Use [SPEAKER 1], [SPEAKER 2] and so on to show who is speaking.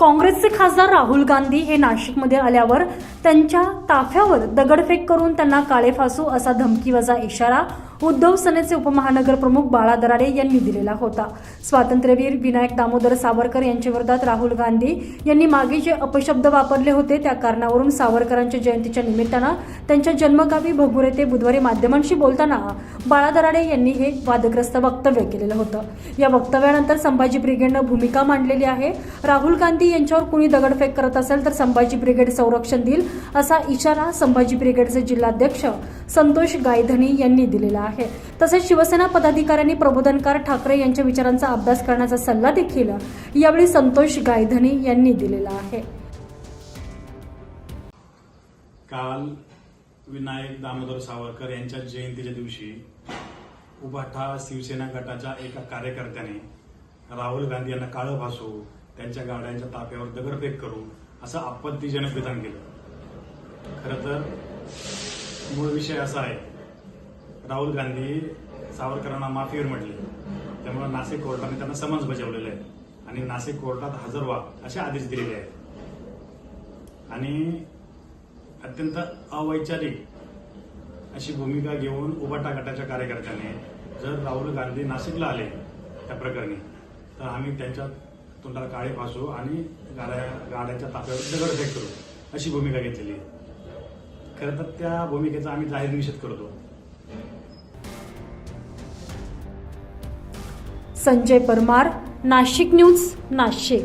[SPEAKER 1] काँग्रेसचे खासदार राहुल गांधी हे नाशिकमध्ये आल्यावर त्यांच्या ताफ्यावर दगडफेक करून त्यांना काळे फासू असा धमकीवजा इशारा उद्धव सेनेचे उपमहानगर प्रमुख बाळा दराडे यांनी दिलेला होता. स्वातंत्र्यवीर विनायक दामोदर सावरकर यांच्या विरोधात राहुल गांधी यांनी मागे जे अपशब्द वापरले होते त्या कारणावरून सावरकरांच्या जयंतीच्या निमित्तानं त्यांच्या जन्मगावी भगूर येथे बुधवारी माध्यमांशी बोलताना बाळा दराडे यांनी हे वादग्रस्त वक्तव्य केलेलं होतं. या वक्तव्यानंतर संभाजी ब्रिगेडनं भूमिका मांडलेली आहे. राहुल गांधी यांच्यावर कुणी दगडफेक करत असेल तर संभाजी ब्रिगेड संरक्षण देईल असा इशारा संभाजी ब्रिगेडचे जिल्हाध्यक्ष संतोष गायधनी यांनी दिलेला आहे. तसेच शिवसेना पदाधिकाऱ्यांनी प्रबोधनकार ठाकरे यांच्या विचारांचा अभ्यास करण्याचा सल्ला देखील यावेळी संतोष गायधनी यांनी दिलेला आहे.
[SPEAKER 2] काल विनायक दामोदर सावरकर यांच्या जयंतीच्या दिवशी उभाठा शिवसेना गटाच्या एका कार्यकर्त्याने राहुल गांधी यांना काळं भासू त्यांच्या गाड्यांच्या ताफ्यावर दगडफेक करू असं आपत्तीजनक विधान केलं. खरं तर मूळ विषय असा आहे. राहुल गांधी सावरकरांना माफीवर म्हटले. त्यामुळे नाशिक कोर्टाने त्यांना समन्स बजावलेलं आहे. आणि नाशिक कोर्टात हजर व्हा असे आदेश दिलेले आहेत. आणि अत्यंत अवैचारिक अशी भूमिका घेऊन उबाटा गटाच्या कार्यकर्त्यांनी जर राहुल गांधी नाशिकला आले त्या प्रकरणी तर आम्ही त्यांच्या तोंडाला काळे फासू आणि गाड्या गाड्याच्या ताफ्यावर दगडफेक करू अशी भूमिका घेतलेली आहे. खरं तर त्या भूमिकेचा आम्ही जाहीर निषेध करतो.
[SPEAKER 1] संजय परमार नाशिक न्यूज नाशिक.